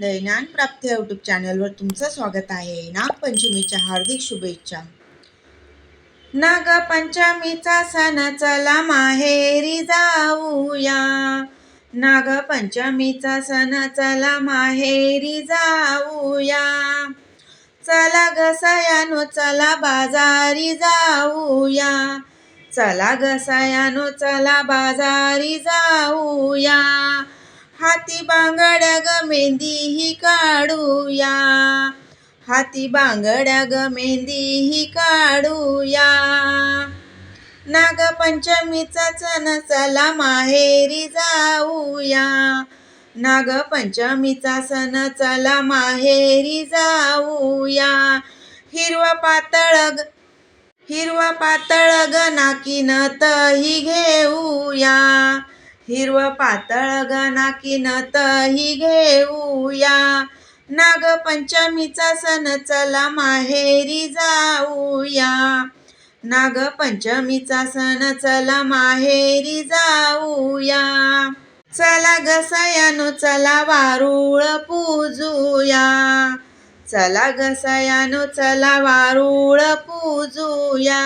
ज्ञान प्राप्त यूट्यूब चॅनलवर तुमचं स्वागत आहे. नागपंचमीच्या हार्दिक शुभेच्छा. नागपंचमीचा सण चला माहेरी जाऊया. नागपंचमीचा सण चला माहेरी जाऊया. चला घसायानो चला बाजारी जाऊया. चला घसायानो चला बाजारी जाऊया. हाती बांगड्या ग मेहंदी ही काढूया. हाती बांगड्या ग मेहंदी ही काढूया. नागपंचमीचा सण चला माहेरी जाऊया. नागपंचमीचा सण चला माहेरी जाऊया. हिरवा पातळ ग हिरवा पातळ ग नाकीन तही घेऊया. हिरव पातळ ग नाकीन तही घेऊया. नागपंचमीचा सण चला माहेरी जाऊया. नागपंचमीचा सण चला माहेरी जाऊया. चला गसयानो चला वारुळ पूजूया. चला गसयानो चला वारुळ पूजूया.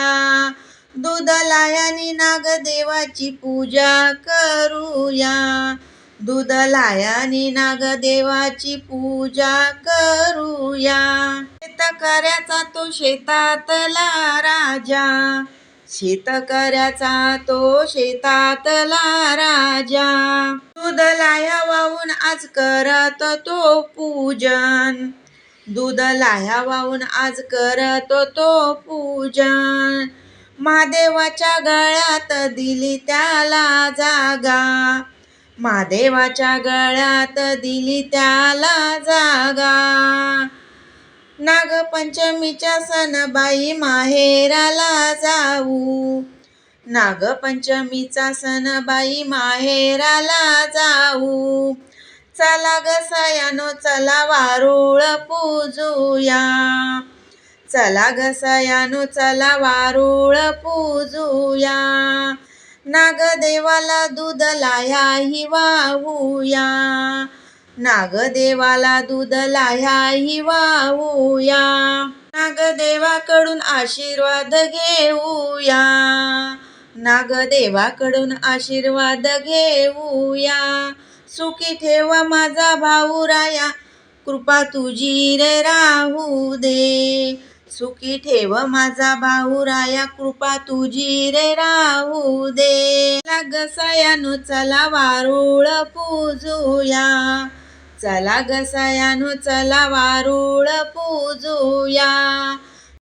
दूध लायानी नागदेवाची पूजा करूया. दूध लायानी नागदेवाची पूजा करूया. शेतकऱ्याचा तो शेतातला राजा. शेतकऱ्याचा तो शेतातला राजा. दुधलाया वाहून आज करत तो पूजन. दूध लाया वाहून आज करत तो पूजन. महादेवाच्या गळ्यात दिली त्याला जागा. महादेवाच्या गळ्यात दिली त्याला जागा. नागपंचमीच्या सणबाई माहेराला जाऊ. नागपंचमीचा सणबाई माहेराला जाऊ. चला गसायानो चला वारुळ पूजूया. चला घसयानु चला वारुळ पूजूया. नागदेवाला दूध लाह्याही वाहूया. नागदेवाला दूध लाह्याही वाहूया. नागदेवाकडून आशीर्वाद घेऊया. नागदेवाकडून आशीर्वाद घेऊया. सुखी ठेवा माझा भाऊराया कृपा तुझी रे राहू दे. सुखी ठेव माझा भाऊ राया कृपा तुझी रे राहू दे. गसायानो चला वारुळ पूजूया. चला गसायानो चला वारुळ पूजूया.